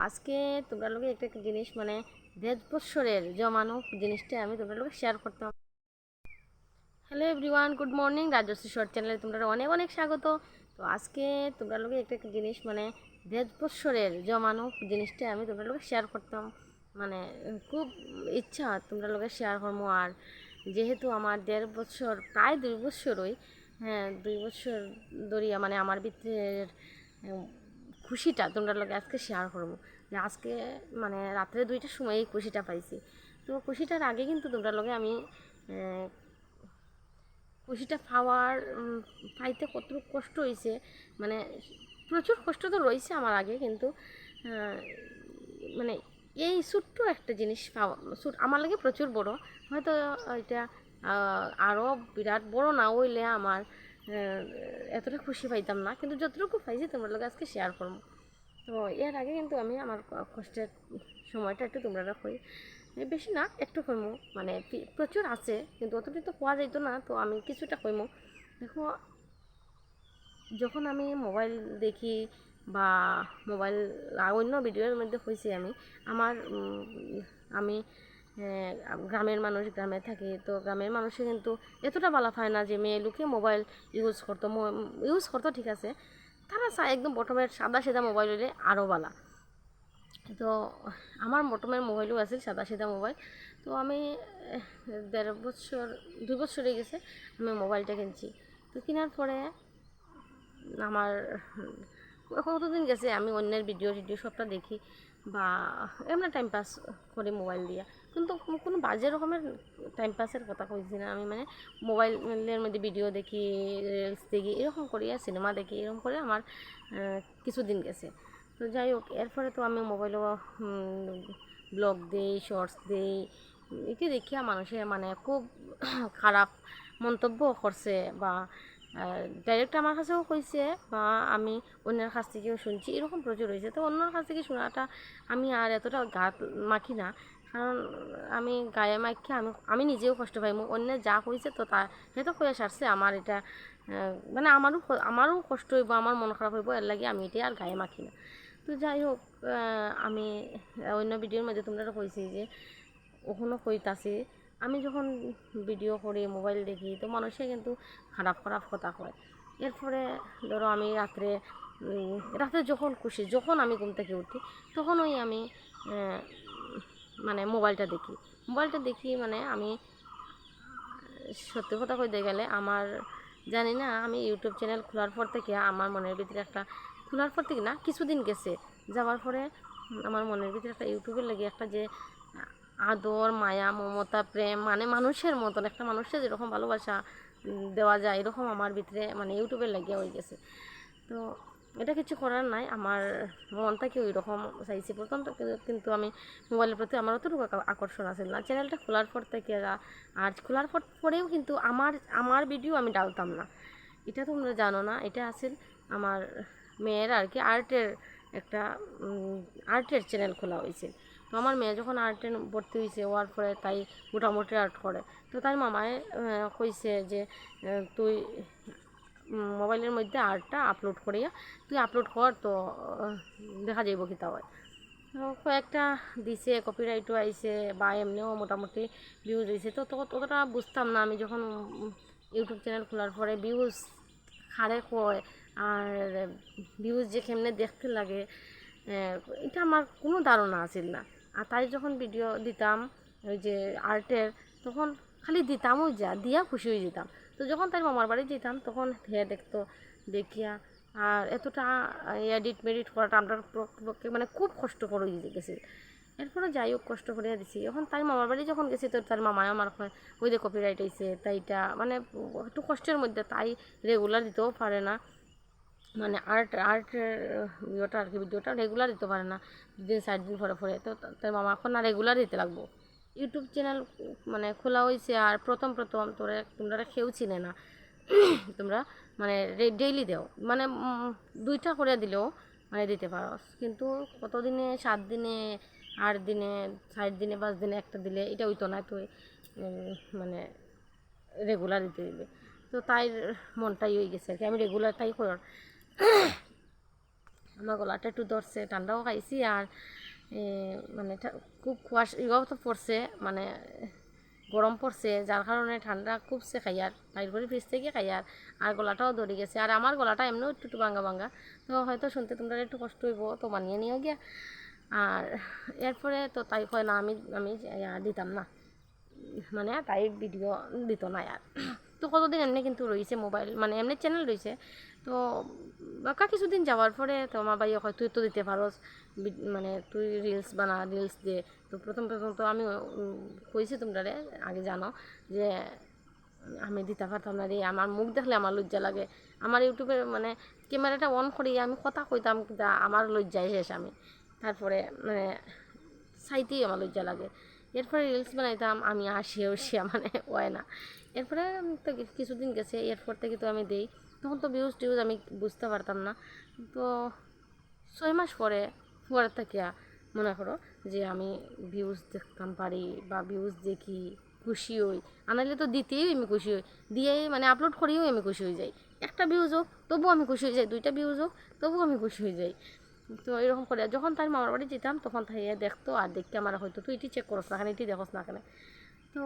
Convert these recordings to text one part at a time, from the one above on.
আজকে তোমরা লোকে একটা জিনিস মানে দেড় বৎসরের জমানো জিনিসটা আমি তোমরা লোকে শেয়ার করতাম। Hello everyone good morning Rajshree short চ্যানেলে তোমরা অনেক অনেক স্বাগত। তো আজকে তোমরা লোকে একটা জিনিস মানে দেড় বৎসরের জমানো জিনিসটা আমি তোমরা লোকে শেয়ার করতাম। মানে খুব ইচ্ছা তোমরা লোকে শেয়ার করব আর যেহেতু আমার দেড় বছর প্রায় দুই বছরই হ্যাঁ দুই বছর ধরিয়া মানে আমার ভিতরে উম, খুশিটা তোমরা লোকে আজকে শেয়ার করব। যে আজকে মানে রাত্রে দুইটার সময় এই খুশিটা পাইছি। তো খুশিটার আগে কিন্তু তোমরা লোকে আমি খুশিটা পাওয়ার পাইতে কতটুকু কষ্ট হয়েছে মানে প্রচুর কষ্ট তো রয়েছে আমার আগে, কিন্তু মানে এই ছোট্ট একটা জিনিস পাওয়া আমার লাগে প্রচুর বড়। হয়তো এটা আরও বিরাট বড় না হইলে আমার এতটা খুশি পাইতাম না, কিন্তু যতটুকু পাইছি তোমার লগে আজকে শেয়ার করব। তো এর আগে কিন্তু আমি আমার কষ্টের সময়টা একটু তোমরা কই বেশি না, একটু কইমো। মানে প্রচুর আছে, কিন্তু অতটা তো পাওয়া যাইতো না, তো আমি কিছুটা কইমো। দেখো, যখন আমি মোবাইল দেখি বা মোবাইল অন্য ভিডিওর মধ্যে হয়েছি আমি, আমার আমি গ্রামের মানুষ গ্রামে থাকে, তো গ্রামের মানুষে কিন্তু এতটা বলা হয় না যে মেয়ে লোকে মোবাইল ইউজ করতো ইউজ করতো ঠিক আছে। তারা চায় একদম প্রথমে সাদা সাদা মোবাইল হলে আরও বালা তো আমার বর্তমানে মোবাইলও আছে সাদা সাদা মোবাইল তো আমি দেড় বছর, দুই বছর হয়ে গেছে আমি মোবাইলটা কিনছি। তো কেনার পরে আমার, কতদিন গেছে আমি অন্যের ভিডিও টিডিও সবটা দেখি। বা এমনি টাইম পাস করি মোবাইল দিয়া। কিন্তু কোনো বাজে রকমের টাইম পাসের কথা কইছি না। আমি মানে মোবাইলের মধ্যে ভিডিও দেখি রিলস দেখি, এরকম করি আর সিনেমা দেখি, এরকম করে আমার কিছুদিন গেছে। তো যাই হোক, এরপরে তো আমি মোবাইলও ব্লগ দেই শর্টস দেই এটি দেখিয়া মানুষের মানে খুব খারাপ মন্তব্য করছে বা ডাইরেক্ট আমার কাছেও কইছে বা আমি অন্যের কাছ থেকেও শুনছি, এরকম প্রচুর হয়েছে তো অন্যের কাছ থেকে শোনাটা আমি আর এতটা গাত মাখি না। কারণ আমি গায়ে মাখি আমি আমি নিজেও কষ্ট পাই। অন্যের যা হয়েছে তো তা হয়তো হয়ে সারছে। আমার এটা মানে আমারও আমারও কষ্ট হইব, আমার মন খারাপ হইব, এর লাগে আমি এটাই আর গায়ে মাখি না। তো যাই হোক আমি অন্য ভিডিওর মধ্যে তোমরা কইছি যে ওখানেও কইতাছি আমি যখন ভিডিও করি, মোবাইল দেখি, তো মানুষে কিন্তু খারাপ খারাপ কথা কয়। এরপরে ধরো আমি রাত্রে রাতে যখন খুশি, যখন আমি ঘুম থেকে উঠি তখন ওই আমি মানে মোবাইলটা দেখি। মোবাইলটা দেখি মানে আমি, সত্যি কথা কইতে গেলে আমার, জানি না, আমি ইউটিউব চ্যানেল খোলার পর থেকে আমার মনের ভিতরে একটা, খোলার পর থেকে না, কিছুদিন গেছে। যাওয়ার পরে আমার মনের ভিতরে একটা ইউটিউবের লাগে একটা যে আদর, মায়া, মমতা, প্রেম মানে মানুষের মতন, একটা মানুষের যেরকম ভালোবাসা দেওয়া যায়, এরকম আমার ভিতরে মানে ইউটিউবে লাগিয়ে হয়ে গেছে তো এটা কিছু করার নাই, আমার মনটাকে ওই রকম চাইছি? প্রথম কিন্তু- আমি মোবাইলের প্রতি আমার অতটুকু আকর্ষণ আছে না। চ্যানেলটা খোলার পর থেকে আর খোলার পর, পরেও কিন্তু আমার আমার ভিডিও আমি ডালতাম না। এটা তোমরা জানো না, এটা আসল আমার মেয়ের আর কি, আর্টের একটা আর্টের চ্যানেল খোলা হয়েছে তো আমার মেয়ে যখন আর্টে ভর্তি হয়েছে হওয়ার পরে তাই মোটামুটি আর্ট করে। তো তার মামায় কইছে যে তুই মোবাইলের মধ্যে আর্টটা আপলোড করিয়া, তুই আপলোড কর তো দেখা যাইব কি তা কয়েকটা দিছে কপিরাইটও আইছে, বা এমনিও মোটামুটি ভিউজ হয়েছে তো ততটা বুঝতাম না আমি যখন ইউটিউব চ্যানেল খোলার পরে ভিউজ হারে কয়, আর ভিউজ যে কেমনে দেখতে লাগে এটা আমার কোনো ধারণা আছিল না। আর তাই যখন ভিডিও দিতাম, ওই যে আর্টের তখন খালি দিতামও যা, দিয়া খুশি হয়ে যেতাম। তো যখন তার মামার বাড়ি যেতাম, তখন হে দেখতো, দেখিয়া, আর এতটা এডিট মেডিট করাটা আমরা পক্ষে মানে খুব কষ্ট করে গেছে। এরপরে যাই হোক, কষ্ট করে দিছি। এখন তাই মামার বাড়ি যখন গেছি, তো তার মামায় আমার ওই যে কপিরাইট হয়েছে তাই এটা মানে একটু কষ্টের মধ্যে, তাই রেগুলার দিতেও পারে না। মানে আর্ট আর্টের ভিডিওটা আর কি, ভিডিওটা রেগুলার দিতে পারে না। দুদিন, চার দিন পরে পরে। তো, তা- তার মামা এখন না রেগুলার দিতে লাগবো। ইউটিউব চ্যানেল মানে খোলা হয়েছে আর প্রথম প্রথম তোরা, তোমরা কেউ চিনে না। তোমরা মানে ডেইলি দেও। মানে দুইটা করে দিলেও মানে দিতে পারো। কিন্তু কতদিনে, সাত দিনে, আট দিনে ষাট দিনে, পাঁচ দিনে একটা দিলে এটা হইতো না তুই মানে রেগুলার দিতে দিবে। তো তাই মনটাই হয়ে গেছে আর কি। আমি রেগুলারটাই করার আমার গলাটা একটু ধরছে, ঠান্ডাও খাইছি আর মানে খুব কুয়াশা ইয়েও তো পড়ছে মানে গরম পড়ছে, যার কারণে ঠান্ডা খুব খুবছে খাইয়ার বাইর করে ফ্রিজ থেকে খাই আর আর গলাটাও ধরে গেছে। আর আমার গলাটা এমনিও একটু একটু ভাঙ্গা ভাঙ্গা তো হয়তো শুনতে তোমরা একটু কষ্ট হইব, তো মানিয়ে নিও গিয়া। আর এরপরে তো তাই হয় না, আমি আমি দিতাম না। মানে তাই ভিডিও দিত না আর। তো কতদিন এমনি কিন্তু রয়েছে মোবাইল মানে এমনি চ্যানেল রয়েছে তো, বাকা কিছুদিন যাওয়ার পরে তো আমার ভাই হয়, তুই তো দিতে পারস মানে তুই রিলস বানা রিলস দে। তো প্রথম প্রথম তো আমি কইছি তোমরা রে আগে জানো যে আমি দিতে পারতাম না রে, আমার মুখ দেখলে আমার লজ্জা লাগে। আমার ইউটিউবে মানে ক্যামেরাটা অন করি আমি কথা কইতাম, কিন্তু আমার লজ্জায় শেষ আমি। তারপরে মানে চাইতেই আমার লজ্জা লাগে। এরপরে রিলস বানাইতাম, আমি আসি উসিয়া মানে হয় না। এরপরে তো কিছুদিন গেছে, এরপর থেকে তো আমি দেই। তখন তো ভিউজ টিউজ আমি বুঝতে পারতাম না। তো ছয় মাস পরে পরে থেকে মনে করো যে আমি ভিউজ দেখতাম, পারি বা ভিউজ দেখি, খুশি হই। আনাইলে তো দিতেই আমি খুশি হই। দিয়ে মানে আপলোড করেও আমি খুশি হয়ে যাই। একটা ভিউজ হোক, তবুও আমি খুশি হয়ে যাই। দুইটা ভিউজ হোক, তবুও আমি খুশি হয়ে যাই। তো এরকম করে যখন তাই মামার বাড়ি যেতাম, তখন তাই দেখতো আর দেখতে আমার হয়তো তুই এটি চেক করস না কেন এটি দেখোস না কেন? তো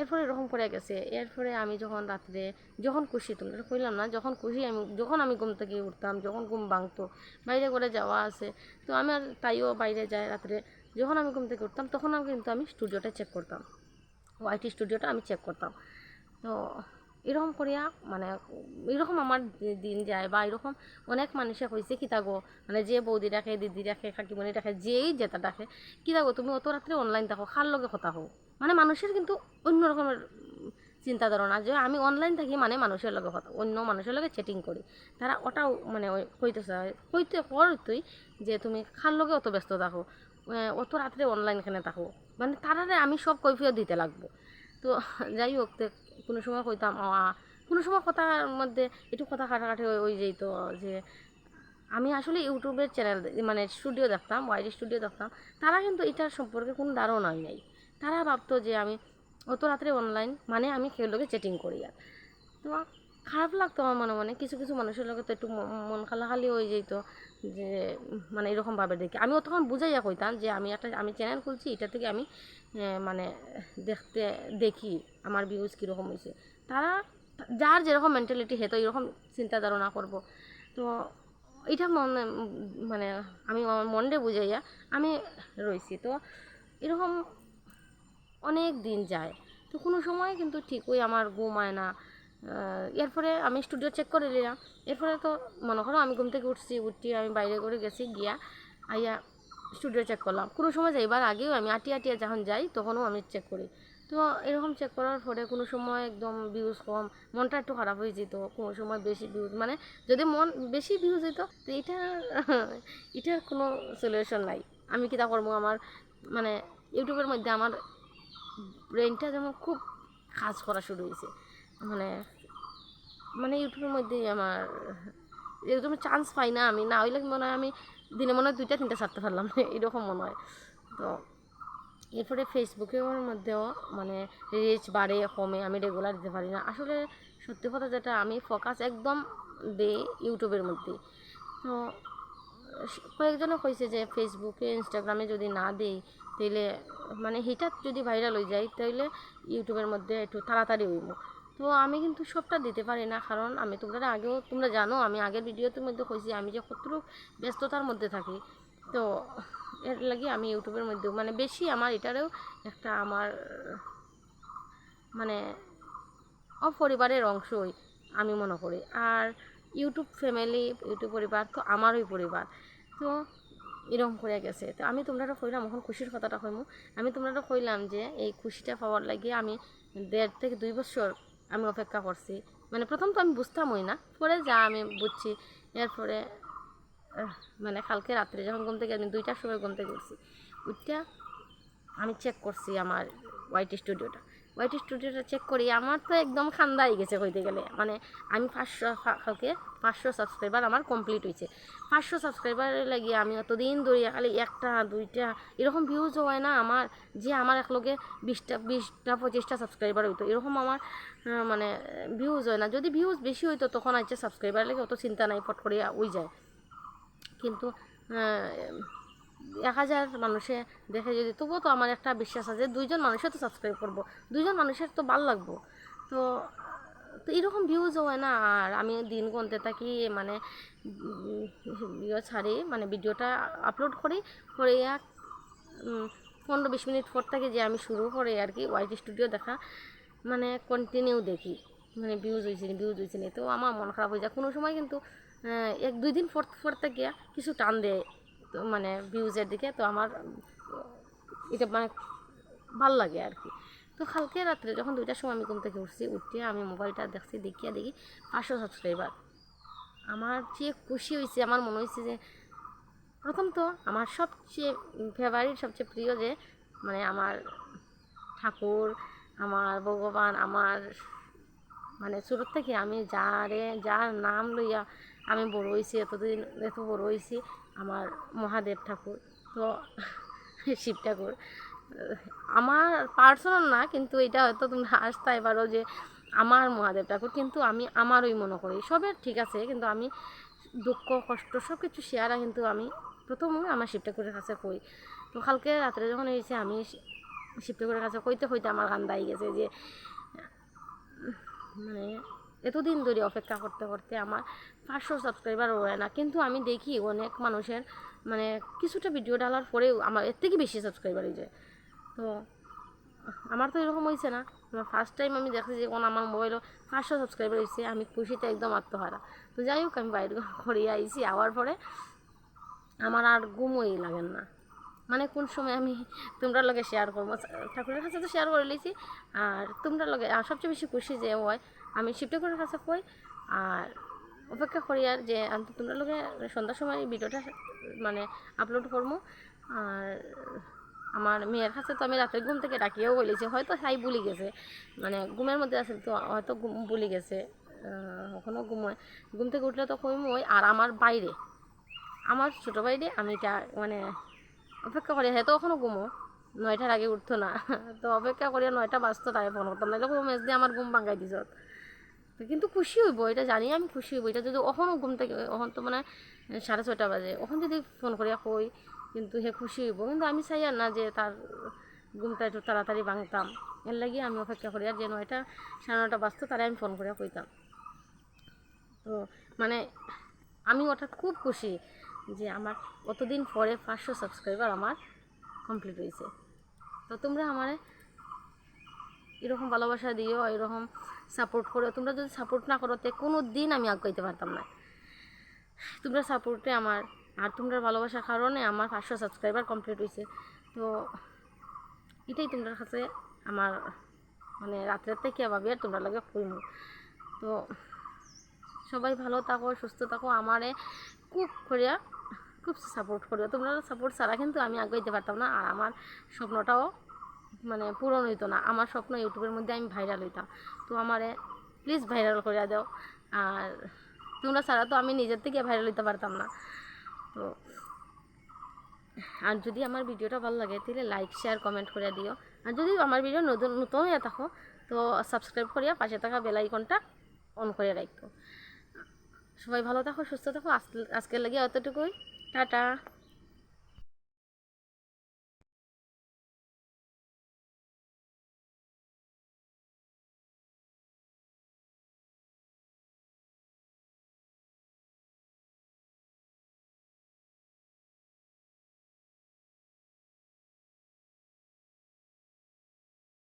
এরপরে এরকম করে গেছে। এরপরে আমি যখন রাত্রে যখন খুশি তোমরা কইলাম না, যখন খুশি আমি, যখন আমি ঘুম থেকে উঠতাম, যখন ঘুম ভাঙতো, বাইরে করে যাওয়া আছে, তো আমি আর তাইও বাইরে যায় রাত্রে, যখন আমি ঘুম থেকে উঠতাম, তখন আমি কিন্তু আমি স্টুডিওটা চেক করতাম। ওয়াইটি স্টুডিওটা আমি চেক করতাম। তো এরকম করিয়া মানে এরকম আমার দিন যায় বা এরকম অনেক মানুষে কইছে, কি থাকো মানে যে বৌদি রাখে, দিদি রাখে, কাকিমণি রাখে, যেই যেটা রাখে, কি থাকো তুমি অত রাত্রে অনলাইন থাকো খার লগে কথা হোক মানে মানুষের কিন্তু অন্য রকমের চিন্তা ধারণা যে আমি অনলাইন থাকি মানে মানুষের লগে কথা, অন্য মানুষের লগে চ্যাটিং করি। তারা ওটাও মানে ওই কইতে কর তুই যে তুমি খার লগে অত ব্যস্ত থাকো? অত রাত্রে অনলাইন এখানে থাকো। মানে তারারে আমি সব কৈফিয়ত দিতে লাগবো। তো যাই হোক কোনো সময় কইতাম কোনো সময় কথার মধ্যে একটু কথা কাটাকাটি ওই যেত যে আমি আসলে ইউটিউবের চ্যানেল মানে স্টুডিও দেখতাম ওয়াইডি স্টুডিও দেখতাম। তারা কিন্তু এটার সম্পর্কে কোনো ধারণাই নাই। তারা ভাবতো যে আমি অত রাত্রে অনলাইন মানে আমি কেউ লোকে চ্যাটিং করি আর। তো খারাপ লাগতো আমার মনে মনে। কিছু কিছু মানুষের লগে তো একটু মন খালাখালি হয়ে যেত যে মানে এরকমভাবে দেখি। আমি অতক্ষণ বুঝাইয়া কইতাম যে আমি একটা, আমি চ্যানেল খুলছি, এটা থেকে আমি মানে দেখতে, দেখি আমার ভিউজ কীরকম হয়েছে তারা, যার যেরকম মেন্টালিটি হেতো এরকম চিন্তা ধারণা করব। তো এটা মনে মানে আমি আমার মনরে বুঝাইয়া আমি রইছি। তো এরকম অনেক দিন যায়। তো কোনো সময় কিন্তু ঠিক ঠিকই আমার ঘুম হয় না। এরপরে আমি স্টুডিও চেক করে নিলাম। এরপরে তো মনে করো আমি ঘুম থেকে উঠছি, উঠি আমি বাইরে করে গেছি, গিয়া আইয়া স্টুডিও চেক করলাম। কোনো সময় যাইবার আগেও আমি আটিয়া আটিয়া যখন যাই, তখনও আমি চেক করি। তো এরকম চেক করার পরে কোনো সময় একদম ভিউজ কম, মনটা একটু খারাপ হয়ে যেত, কোনো সময় বেশি ভিউজ মানে যদি মন বেশি ভিউজ হইতো, তো এটা, এটার কোনো সলিউশন নাই। আমি কিতা করব আমার মানে ইউটিউবের মধ্যে আমার ব্রেনটা যেমন খুব কাজ করা শুরু হয়েছে মানে মানে ইউটিউবের মধ্যেই আমার এরকম চান্স পাই না, আমি না হইলে মনে হয় আমি দিনে মনে হয় দুইটা, তিনটা ছাড়তে পারলাম না এরকম মনে হয়। তো, এরপরে ফেসবুকের মধ্যেও মানে রিচ বাড়ে, কমে, আমি রেগুলার দিতে পারি না। আসলে সত্যি কথা যেটা, আমি ফোকাস একদম দেই ইউটিউবের মধ্যে। তো কয়েকজনে কইছে যে ফেসবুকে ইনস্টাগ্রামে যদি না দেই তাইলে মানে হিটার যদি ভাইরাল হয়ে যায়, তাইলে ইউটিউবের মধ্যে একটু তাড়াতাড়ি হইব। তো আমি কিন্তু সবটা দিতে পারি না, কারণ আমি তোমরা আগেও, তোমরা জানো, আমি আগের ভিডিওতে মধ্যে কইছি, আমি যে কতটুকু ব্যস্ততার মধ্যে থাকি, তো এর লাগি আমি ইউটিউবের মধ্যে মানে বেশি আমার এটারও একটা আমার মানে অপরিবারের অংশই আমি মনে করি। আর ইউটিউব ফ্যামিলি ইউটিউব পরিবার, তো আমারই পরিবার। তো এরকম করে গেছে। তো আমি তোমরা কইলাম, এখন খুশির কথাটা কইমু। আমি তোমরা কইলাম যে, এই খুশিটা পাওয়ার লাগে আমি দেড় থেকে দুই বছর আমি অপেক্ষা করছি। মানে প্রথম তো আমি বুঝতামই না, পরে যা আমি বুঝছি, এরপরে মানে কালকে রাত্রে যখন ঘুম থেকে আমি দুইটার সময় ঘুম থেকে উঠছি আমি চেক করছি আমার হোয়াইট স্টুডিওটা হোয়াইট স্টুডিওটা চেক করি, আমার তো একদম খান্দাই গেছে কইতে গেলে। মানে আমি পাঁচশো কালকে পাঁচশো সাবস্ক্রাইবার আমার কমপ্লিট হয়েছে। পাঁচশো সাবস্ক্রাইবারের লাগিয়ে আমি অতদিন ধরিয়া খালি একটা, দুইটা, এরকম ভিউজ হয় না, আমার যে আমার একলগে বিশটা বিশটা, পঁচিশটা সাবস্ক্রাইবার হইতো, এরকম আমার মানে ভিউজ হয় না। যদি ভিউজ বেশি হইতো তখন আজকে সাবস্ক্রাইবার লাগে অত চিন্তা নাই, ফট করিয়া ওই যায়। কিন্তু এক হাজার মানুষে দেখে যদি, তবুও তো আমার একটা বিশ্বাস আছে দুইজন মানুষের তো সাবস্ক্রাইব করব, দুইজন মানুষের তো ভালো লাগবো। তো তো এরকম ভিউজ হয় না, আর আমি দিন গুনতে থাকি মানে ভিডিও ছাড়ি মানে ভিডিওটা আপলোড করি, করে এক পনেরো বিশ মিনিট পর থেকে যে আমি শুরু করে আর কি ওয়াইটি স্টুডিও দেখা মানে কন্টিনিউ দেখি মানে ভিউজ হয়েছে ভিউজ হয়েছে তো আমার মন খারাপ হয়ে যায়। কোনো সময় কিন্তু এক দুই দিন পর পর থেকে কিছু টান দেয়। তো মানে ভিউজের দিকে, তো আমার, এটা মানে ভালো লাগে আর কি। তো কালকে রাত্রে যখন দুইটার সময় আমি ঘুম থেকে উঠছি, উঠে আমি মোবাইলটা দেখছি, দেখিয়া দেখি পাঁচশো সাবস্ক্রাইবার আমার যে খুশি হয়েছে আমার মনে হয়েছে যে, প্রথম তো আমার সবচেয়ে ফেভারিট সবচেয়ে প্রিয় যে মানে আমার ঠাকুর, আমার ভগবান, আমার মানে ছোটোর থেকে আমি যারে, যার নাম লইয়া আমি বড় হয়েছি এতদিন, এত বড় হয়েছি আমার মহাদেব ঠাকুর, তো শিব ঠাকুর। আমার পার্সোনাল না, কিন্তু এটা হয়তো তোমরা আসতে পারো যে আমার মহাদেব ঠাকুর, কিন্তু আমি আমারই মনে করি। সবের ঠিক আছে, কিন্তু আমি দুঃখ, কষ্ট সব কিছু শেয়ার কিন্তু আমি প্রথমে আমার শিব ঠাকুরের কাছে কই। তো কালকে রাত্রে যখন হয়েছে আমি শিব ঠাকুরের কাছে কইতে কইতে আমার গান দাই গেছে যে মানে এতদিন ধরে অপেক্ষা করতে করতে আমার পাঁচশো সাবস্ক্রাইবার হয় না, কিন্তু আমি দেখি অনেক মানুষের মানে কিছুটা ভিডিও ডালার পরেও আমার এর থেকে বেশি সাবস্ক্রাইবার হয়ে যায়। তো, আমার তো এরকম হয়েছে না। ফার্স্ট টাইম আমি দেখছি যে কোন আমার মোবাইলও পাঁচশো সাবস্ক্রাইবার হয়েছে আমি খুশিতে একদম আত্মহারা। তো যাই হোক, আমি বাইরে করে আইছি, আওয়ার পরে আমার আর ঘুমোই লাগেন না। মানে কোন সময় আমি তোমরা লগে শেয়ার করব? ঠাকুরের কাছে তো শেয়ার করে লিছি, আর তোমরা লগে সবচেয়ে বেশি খুশি যে হয় আমি শিব ঠাকুরের কাছে কই আর অপেক্ষা করি আর যে তোমরা লগে সন্ধ্যার সময় ভিডিওটা মানে আপলোড করব আর আমার মেয়ের কাছে তো আমি রাতের ঘুম থেকে ডাকিয়েও বলেছি, হয়তো সাই ভুলে গেছে। মানে ঘুমের মধ্যে আছে তো হয়তো ঘুম ভুলে গেছে কখনো ঘুমোয়। ঘুম থেকে উঠলে তো কমই আর আমার বাইরে। আমার ছোটো বাইরে আমি এটা মানে অপেক্ষা করি হয়তো এখনও ঘুমো। নয়টার আগে উঠতো না। তো অপেক্ষা করি নয়টা বাজতো তাই ফোন করতাম। না যখন মেজ দিয়ে আমার ঘুম ভাঙাই দিছ তো কিন্তু খুশি হইব, এটা জানি, আমি খুশি হইব। এটা যদি ওখানও ঘুম থেকে ওখান তো মানে সাড়ে ছয়টা বাজে। ওখান যদি ফোন করিয়া কই, কিন্তু সে খুশি হইব। কিন্তু আমি চাই আর না যে তার ঘুমটা একটু তাড়াতাড়ি ভাঙতাম। এর লাগিয়ে আমি অপেক্ষা করি, আর যে নয়টা সাড়ে নয়টা বাজতো, তারা আমি ফোন করিয়া কইতাম। তো মানে আমি ওটা খুব খুশি যে আমার অতদিন পরে পাঁচশো সাবস্ক্রাইবার আমার কমপ্লিট হয়েছে তো তোমরা আমারে এরকম ভালোবাসা দিও এরকম সাপোর্ট করো। তোমরা যদি সাপোর্ট না করো, তে কোনো দিন আমি আগাইতে পারতাম না। তোমরা সাপোর্টে আমার, আর তোমরা ভালোবাসার কারণে আমার পাঁচশো সাবস্ক্রাইবার কমপ্লিট হয়েছে তো এটাই তোমরা কাছে আমার মানে রাত্রের থেকে ভাবি আর তোমরা লাগে কইমু। তো সবাই ভালো থাকো, সুস্থ থাকো, আমারে খুব করিয়া, খুব সাপোর্ট করিও। তোমরা সাপোর্ট ছাড়া কিন্তু আমি আগাইতে পারতাম না, আর আমার স্বপ্নটাও মানে পূরণ হইতো না। আমার স্বপ্ন ইউটিউবের মধ্যে আমি ভাইরাল হইতাম। তো আমারে প্লিজ ভাইরাল করে দাও। আর তোমরা ছাড়া তো আমি নিজের থেকে ভাইরাল হইতে পারতাম না। তো আর যদি আমার ভিডিওটা ভালো লাগে, তাহলে লাইক শেয়ার কমেন্ট করে দিও। আর যদি আমার ভিডিও নতুন নতুন হয়ে থাকো, তো সাবস্ক্রাইব করিয়া পাশে থাকা বেল আইকনটা অন করে রাখো সবাই ভালো থাকো, সুস্থ থাকো। আজকে আজকের লাগে অতটুকুই টাটা।